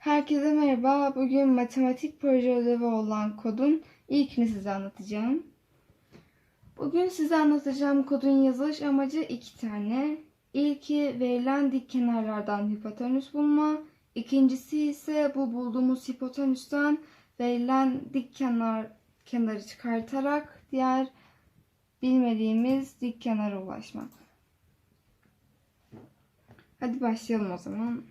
Herkese merhaba. Bugün matematik proje ödevi olan kodun ilkini size anlatacağım. Bugün size anlatacağım kodun yazılış amacı iki tane. İlki verilen dik kenarlardan hipotenüs bulma. İkincisi ise bu bulduğumuz hipotenüsten verilen dik kenar kenarı çıkartarak diğer bilmediğimiz dik kenara ulaşmak. Hadi başlayalım o zaman.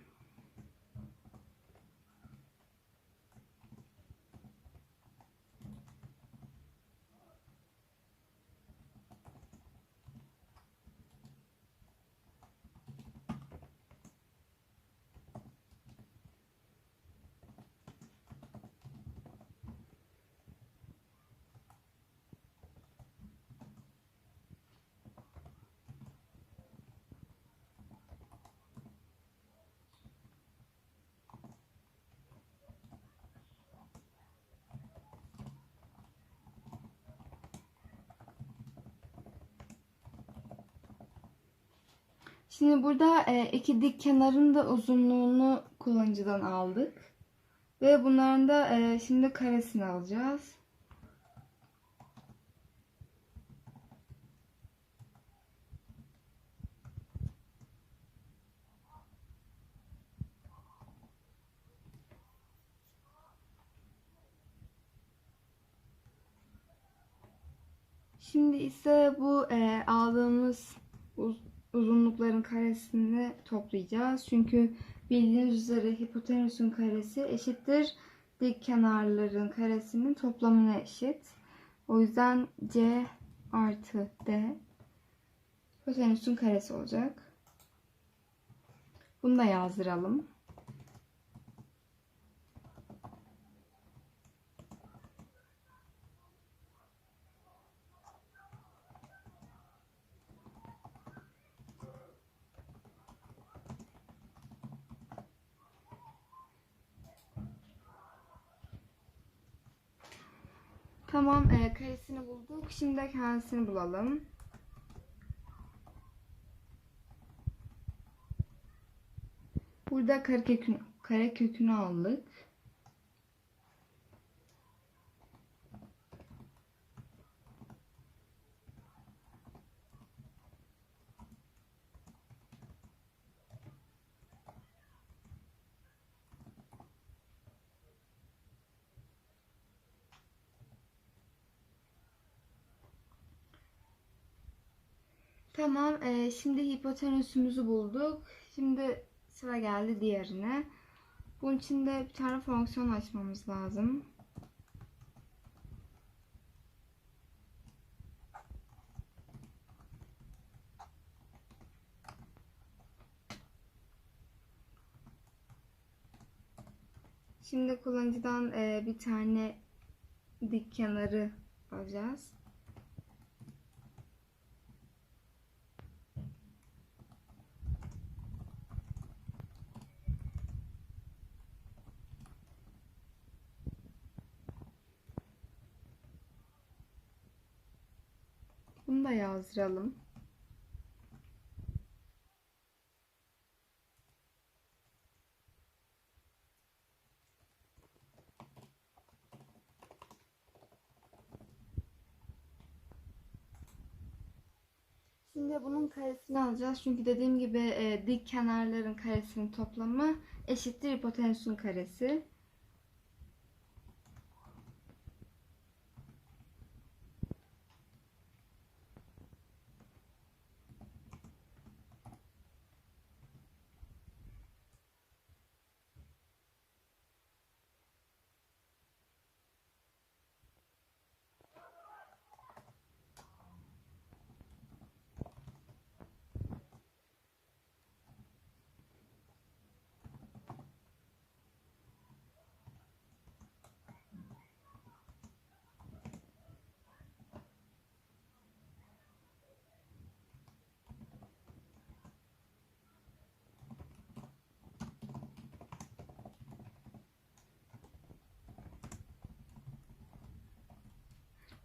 Şimdi burada e, iki dik kenarın da uzunluğunu kullanıcıdan aldık. Ve bunların da e, şimdi karesini alacağız. Şimdi ise bu e, aldığımız uzunlukların karesini toplayacağız. Çünkü bildiğiniz üzere hipotenüsün karesi eşittir dik kenarların karesinin toplamına eşit. O yüzden C artı D hipotenüsün karesi olacak. Bunu da yazdıralım. Tamam, e, karesini bulduk. Şimdi de kendisini bulalım. Burada karekökünü, karekökünü aldık. Tamam, e, şimdi hipotenüsümüzü bulduk. Şimdi sıra geldi diğerine. Bunun için de bir tane fonksiyon açmamız lazım. Şimdi kullanıcıdan e, bir tane dik kenarı alacağız. Bunu da yazdıralım. Şimdi bunun karesini alacağız. Çünkü dediğim gibi e, dik kenarların karesinin toplamı eşittir hipotenüsün karesi.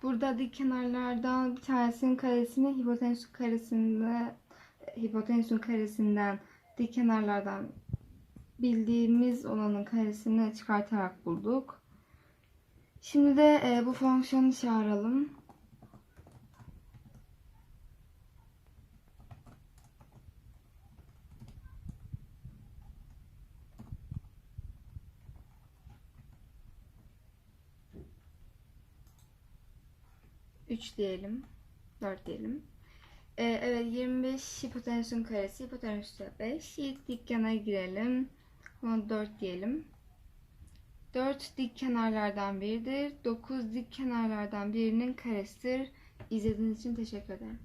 Burada dik kenarlardan bir tanesinin karesini hipotenüsün karesinde hipotenüsün karesinden dik kenarlardan bildiğimiz olanın karesini çıkartarak bulduk. Şimdi de e, bu fonksiyonu çağıralım. Üç diyelim. 4 diyelim. Ee, evet 25 hipotenüsün karesi. Hipotenüs de 5. İlk dik kenara girelim. Ona 4 diyelim. 4 dik kenarlardan biridir. 9 dik kenarlardan birinin karesidir. İzlediğiniz için teşekkür ederim.